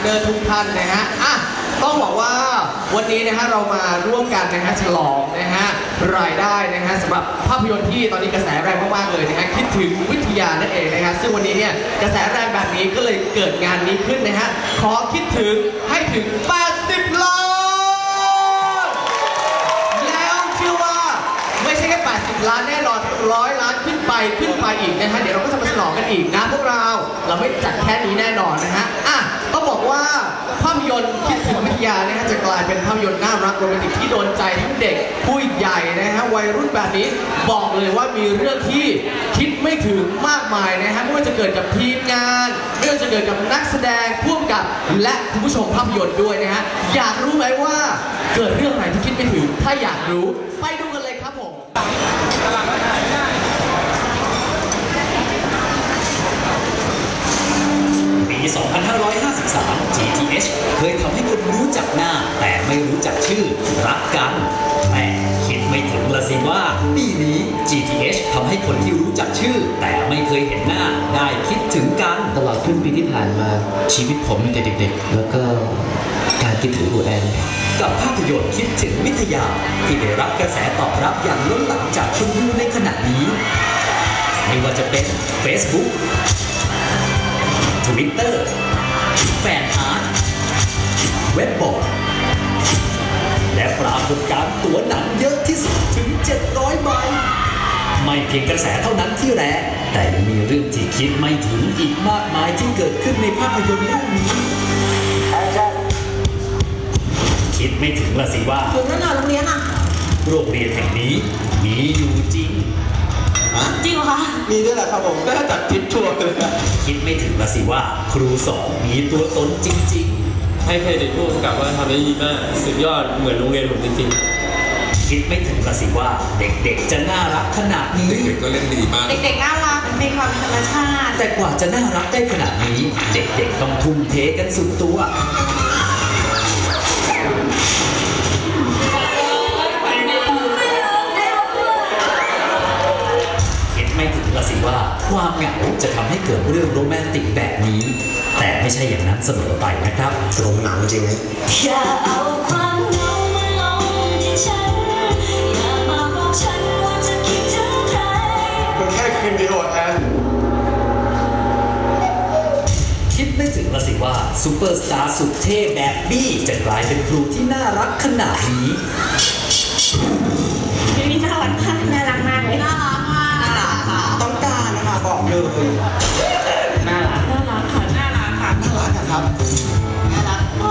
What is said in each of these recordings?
เนอร์ทุกท่านนะฮะอะต้องบอกว่าวันนี้นะฮะเรามาร่วมกันนะฮะฉลองนะฮะรายได้นะฮะสำหรับภาพยนตร์ที่ตอนนี้กระแสแรงมากๆเลยนะฮะคิดถึงวิทยานั่นเองนะฮะซึ่งวันนี้เนี่ยกระแสแรงแบบนี้ก็เลยเกิดงานนี้ขึ้นนะฮะขอคิดถึงให้ถึง 80 ล้าน แล้วเชื่อว่าไม่ใช่แค่ 80 ล้านแน่นอนร้อยล้านขึ้น ไปขึ้นไปอีกนะฮะเดี๋ยวเราก็จะมาฉลองกันอีกนะพวกเราเราไม่จัดแค่นี้แน่นอนนะฮะอะต้องบอกว่าภาพยนตร์คิดถึงวิทยานะฮะจะกลายเป็นภาพยนตร์น่ารักโรแมนติกที่โดนใจทั้งเด็กผู้ใหญ่นะฮะวัยรุ่นแบบนี้บอกเลยว่ามีเรื่องที่คิดไม่ถึงมากมายนะฮะไม่ว่าจะเกิดกับทีมงานไม่ว่าจะเกิดกับนักแสดงพ่วงกับและคุณผู้ชมภาพยนตร์ด้วยนะฮะอยากรู้ไหมว่าเกิดเรื่องไหนที่คิดไม่ถึงถ้าอยากรู้ไปดูกันเลยครับผม ปี 2553 GTH เคยทำให้คนรู้จักหน้า แต่ไม่รู้จักชื่อ รักกันแต่คิดไม่ถึงละสิว่าปีนี้ GTH ทำให้คนที่รู้จักชื่อ แต่ไม่เคยเห็นหน้า ได้คิดถึงกันตลอดครึ่งปีที่ผ่านมาชีวิตผมมีแต่เด็กๆ แล้วก็การคิดถึงหัวแอนกับภาพยนตร์คิดถึงวิทยา ที่ได้รับกระแสตอบรับอย่างล้นหลามจากคนดูในขณะนี้ ไม่ว่าจะเป็น Facebook Twitter แฟนอาร์ตเว็บบอร์ด และปรากฏการณ์ตัวหนังเยอะที่สุดถึง 700ใบไม่เพียงกระแสเท่านั้นที่แรงแต่ยังมีเรื่องที่คิดไม่ถึงอีกมากมายที่เกิดขึ้นในภาพยนตร์เรื่องนี้ คิดไม่ถึงละสิว่า ถึงแล้วนะโรงเรียนอะ โรงเรียนแห่งนี้ มีด้วยแหละครับผมก็จัดทริปทัวร์เลยนะคิดไม่ถึงละสิว่าครูสองมีตัวตนจริง ให้เครดิตผู้กำกับว่าทำได้ดีมาก สุดยอดเหมือนโรงเรียนผมจริงๆ คิดไม่ถึงละสิว่าเด็กๆจะน่ารักขนาดนี้ เด็กๆก็เล่นดีมาก เด็กๆน่ารักมีความเป็นธรรมชาติ แต่กว่าจะน่ารักได้ขนาดนี้ เด็กๆต้องทุ่มเทกันสุดตัว ละสิว่า ความเหงาจะทำให้เกิดเรื่องโรแมนติกแบบนี้ แต่ไม่ใช่อย่างนั้นเสมอไปนะครับโรงหนังจริงอย่าเอาความเหงามาลงที่ฉันอย่ามาบอกฉันว่าจะคิดถึงใครมันแค่คืนเดียวแอนคิดไม่ถึงละสิว่าซูเปอร์สตาร์สุดเท่แบบบี้จะกลายเป็นครูที่น่ารักขนาดนี้นี่ นะคะบอกเลยน่ารักน่ารักค่ะน่ารักค่ะน่ารักอะครับน่ารักโอ้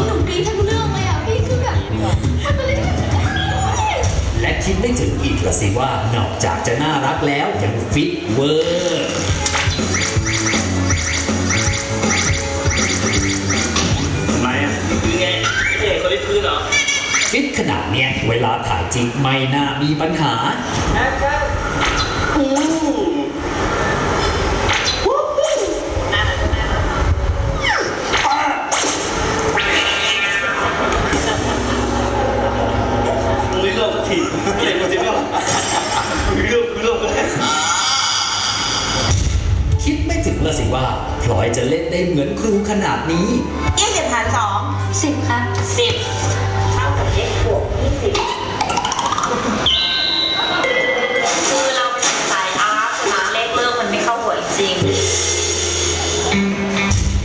ยหนุ่มกรี๊ดทั้งเรื่องเลยอะพี่คือแบบมันเป็นอะไรที่แบบและคิดไม่ถึงอีกละสิว่านอกจากจะน่ารักแล้วยังฟิตเวอร์ทำไมอะคือไงไม่เห็นคนที่พื้นเหรอ ฟิตขนาดเนี้ยเวลาถ่ายจริงไม่น่ามีปัญหาคุ สิบเท่ากับ x บวกยี่สิบคือเราเป็นสายอาร์ตนะเลขเรื่องมันไม่เข้าหัวจริง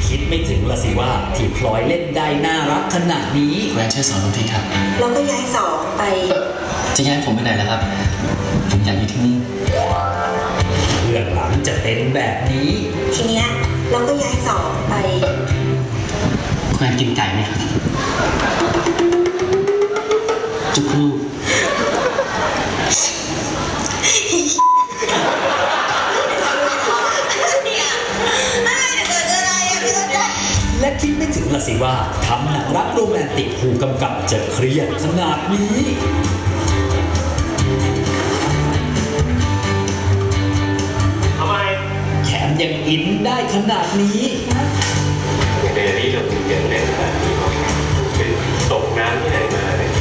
คิดไม่ถึงละสิว่าที่พลอยเล่นได้น่ารักขนาดนี้ แวนช่วยสอนผมทีครับ เราก็ย้ายสองไป จะย้ายผมไปไหนล่ะครับ ผมอยากอยู่ที่นี่เพื่อนหลังจะเป็นแบบนี้ ทีเนี้ยเราก็ย้ายสองไป แวนกินไก่ไหมครับจุกครูและคิดไม่ถึงละสิว่าทำหนังรักโรแมนติกผู้กำกับจะเครียดขนาดนี้ทำไมแถมยังอินได้ขนาดนี้ เดนี่เราเปมีเงินในขนาดนี้ป็นตกน้ำที่ไหนมาเนี่ย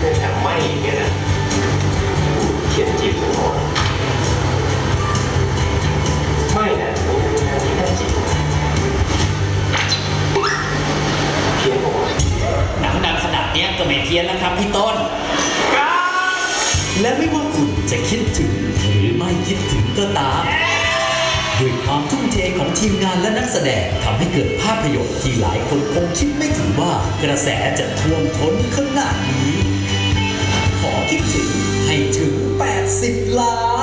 ในถัไหมเนี่ยนะเขียนจีบทั้หมดไม่นะไม่น่จีบเขียนหมดน้ำดังขนาดเนี้ยก็ไม่เทียนแล้วครับพี่ต้น และไม่ว่าคุณจะคิดถึงหรือไม่คิดถึงก็ตาม ของทีมงานและนักแสดงทำให้เกิดภาพยนตร์ที่หลายคนคงคิดไม่ถึงว่ากระแสจะท่วมท้นขนาดนี้ ขอคิดถึงให้ถึง 80 ล้าน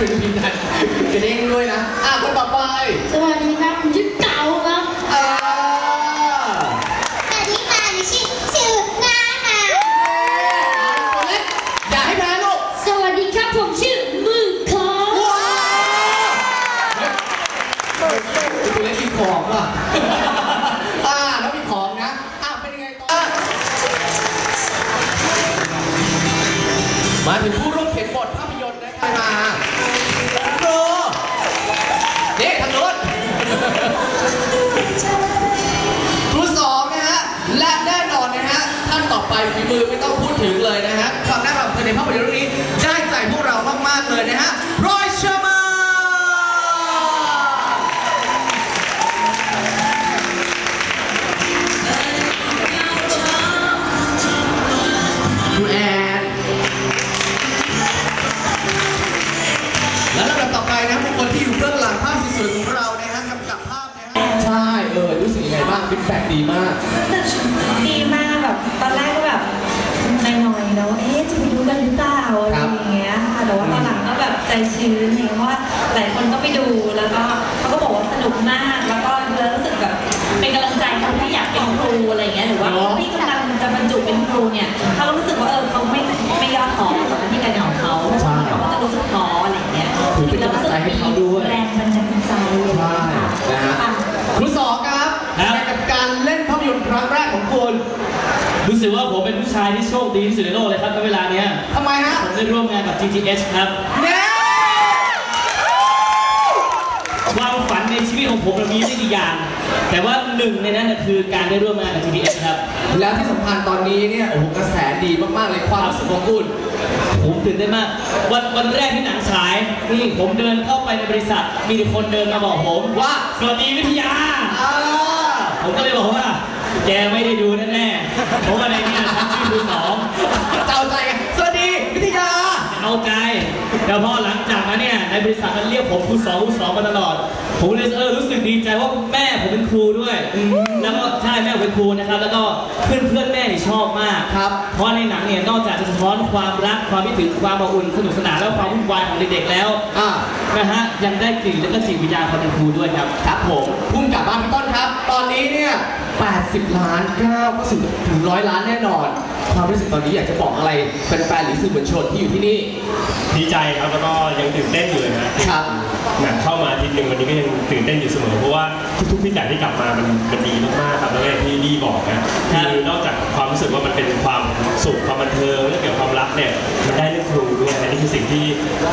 เป็นพิมพ์กันกระเด้งด้วยนะ อะคนต่อไปสวัสดีครับผมชื่อเต๋าครับอ่าสวัสดีค่ะหนูชื่อชื่อนาค่ะตัวเล็กอย่าให้แพ้ลูกสวัสดีครับผมชื่อ ฝีมือไม่ต้องพูดถึงเลยนะฮะความน่ารักของเธอในภาพยนตร์เรื่องนี้ได้ใจพวกเรามากๆเลยนะฮะรอยเชอร์มานคุณแอนและลำดับต่อไปนะเป็นคนที่อยู่เบื้องหลังภาพสวยๆของเรานะฮะกำกับภาพนะฮะใช่เออรู้สึกยังไงบ้างฟีดแบ็กดีมาก ดีมาก แบบตอนแรกก็แบบหน่อยๆแล้วเอ๊ะจะไปดูกันหรือเปล่าอะไรอย่างเงี้ยค่ะแต่ว่าตอนหลังก็แบบใจชื้นเนี่ยเพราะว่าหลายคนก็ไปดูแล้วก็เขาก็บอกว่าสนุกมากแล้วก็ดูแล้วรู้สึกแบบเป็นกำลังใจคนที่อยากเป็นครูอะไรอย่างเงี้ยหรือว่าคนที่กำลังจะบรรจุเป็นครูเนี่ยเขาก็รู้สึก กว่าผมเป็นผู้ชายที่โชคดีที่สุดในโลกเลยครับในเวลาเนี้ยทำไมฮะ ผมได้ร่วมงานกับ GTH ครับ เน่ความฝันในชีวิตของผมมันมีไม่กี่อย่าง แต่ว่าหนึ่งในนั้นน่ะคือการได้ร่วมงานกับ GTH ครับ แล้วที่สำคัญตอนนี้เนี่ยโอ้โหกระแสดีมากๆเลยความรู้สึกของคุณผมตื่นเต้นมาก วันวันแรกที่หนังฉายนี่ผมเดินเข้าไปในบริษัท มีแต่คนเดินมาบอกผมว่า สวัสดีวิทยา อ่าผมก็เลยบอกว่า แกไม่ได้ดูแน่ๆเพราะว่าในนี้ฉันชื่อครูสองเจ้าใจไงสวัสดีวิทยา เอาใจแต่พอหลังจากนั้นเนี่ยในบริษัทมันเรียกผมครูสองครูสองมาตลอด ผมเลยเออรู้สึกดีใจว่าแม่ผมเป็นครูด้วย แล้วก็ใช่แม่ผมเป็นครูนะครับ แล้วก็เพื่อนเพื่อนๆแม่นี่ชอบมากครับ เพราะในหนังเนี่ยนอกจากจะสะท้อนความรักความคิดถึงความอบอุ่นสนุกสนานและความวุ่นวายของเด็กๆแล้วอ่านะฮะยังได้กลิ่นและก็จิตวิญญาณความเป็นครูด้วยครับ ครับผมพุ่งกลับบ้านพี่ต้นครับ ตอนนี้เนี่ย 80 ล้านก้าวก็ถึงถึงร้อยล้านแน่นอน ความรู้สึกตอนนี้อยากจะบอกอะไรแฟนๆหรือสื่อมวลชนที่อยู่ที่นี่ ดีใจครับแล้วก็ยังตื่นเต้นอยู่เลยนะครับหนังเข้ามาอาทิตย์หนึ่งวันนี้ก็ยังตื่นเต้นอยู่เสมอเพราะว่าทุกๆฟีดแบ็กที่กลับมามันมันดีมากๆครับแล้วก็อย่างที่ดีบอกนะคือนอกจากความรู้สึกว่ามันเป็นความสุขความบันเทิงเรื่องเกี่ยวกับความรักเนี่ยมันได้เรื่องครูด้วยอันนี้คือสิ่งที่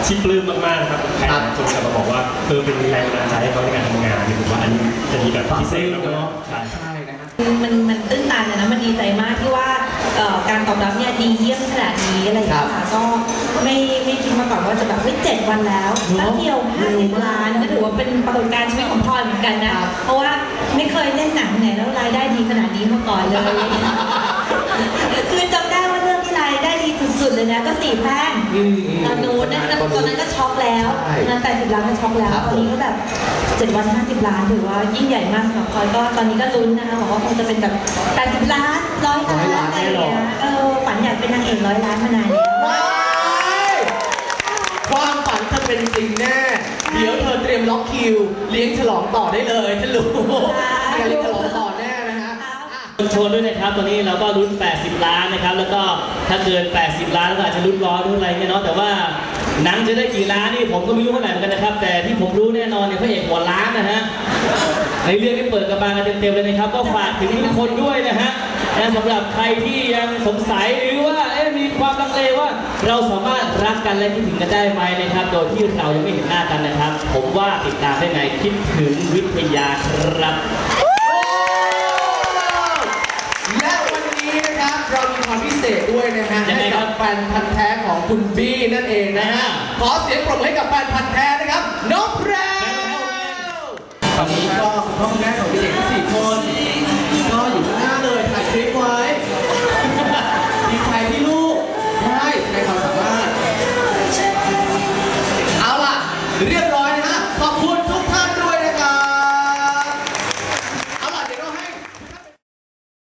ที่ปลื้มมากๆนะครับใครหลายคนกลับมาบอกว่าเออเป็นแรงบันดาลใจให้เขาในการทำงานเนี่ยผมว่าอันนี้จะมีแบบพิเศษมากๆใช่ใช่นะฮะ มันมันตื้นตันอะนะ มันดีใจมากที่ว่าเอ่อการตอบรับเนี่ยดีเยี่ยมขนาดนี้อะไรอย่างเงี้ยค่ะก็ไม่ไม่คิดมาก่อนว่าจะแบบเฮ้ยเจ็ดวันแล้วแป๊บเดียว50ล้านก็ถือว่าเป็นปรากฏการณ์ชีวิตของพลอยเหมือนกันนะ เพราะว่าไม่เคยเล่นหนังไหนแล้วรายได้ดีขนาดนี้มาก่อนเลย คือจำได้ว่าเรื่องที่รายได้ดีสุดๆ เลยนะก็สี่แพร่งอืมอืมตอนนู้นนะตอนนั้นก็ช็อกแล้วใช่ตอนนั้นแปดสิบล้านก็ช็อกแล้ว ครับตอนนี้ก็แบบเจ็ดวันห้าสิบล้านถือว่ายิ่งใหญ่มากสำหรับพลอยก็ตอนนี้ก็ลุ้นนะคะบอกว่าคงจะเป็นแบบแปดสิบล้านร้อยล้านอะไรอย่างเงี้ยเออฝันอยากเป็นนางเอกร้อยล้านมานานแล้ว ว้ายความฝันเธอเป็นจริงแน่ เดี๋ยวเธอเตรียมล็อกคิว เลี้ยงฉลองต่อได้เลยฉันรู้เลี้ยงฉลองต่อ ชว์ด้วยนะครับตอนนี้เราก็ลุ้น80 ล้านนะครับ แล้วก็ถ้าเกิน 80 ล้านก็อาจจะลุ้นร้อยลุ้นอะไรเงี้ยเนาะแต่ว่าหนังจะได้กี่ล้านนี่ผมก็ไม่รู้เท่าไหร่เหมือนกันนะครับ แต่ที่ผมรู้แน่นอนเนี่ยพระเอกหัวล้านนะฮะในเรื่องที่เปิดกระบาลกันเต็มๆเลยนะครับ ก็ฝากถึงทุกคนด้วยนะฮะสำหรับใครที่ยังสงสัยหรือว่าเอ๊ะมีความลังเลว่า เราสามารถรักกันและคิดถึงกันได้ไหมนะครับ โดยที่เรายังไม่เห็นหน้ากันนะครับ ผมว่าติดตามได้ในคิดถึงวิทยาครับ และวันนี้นะครับเรามีความพิเศ ษด้วยนะฮะยังไงให้ครักับ บแฟนพันธ์แท้ของคุณบี้นั่นเองนะฮะ ขอเสียงปรบมือให้กับแฟนพันธ์แท้นะครับน้องแพรว ตอนนี้ก็คุณพ่อคุณแม่ของเด็กทั้งสี่คนก็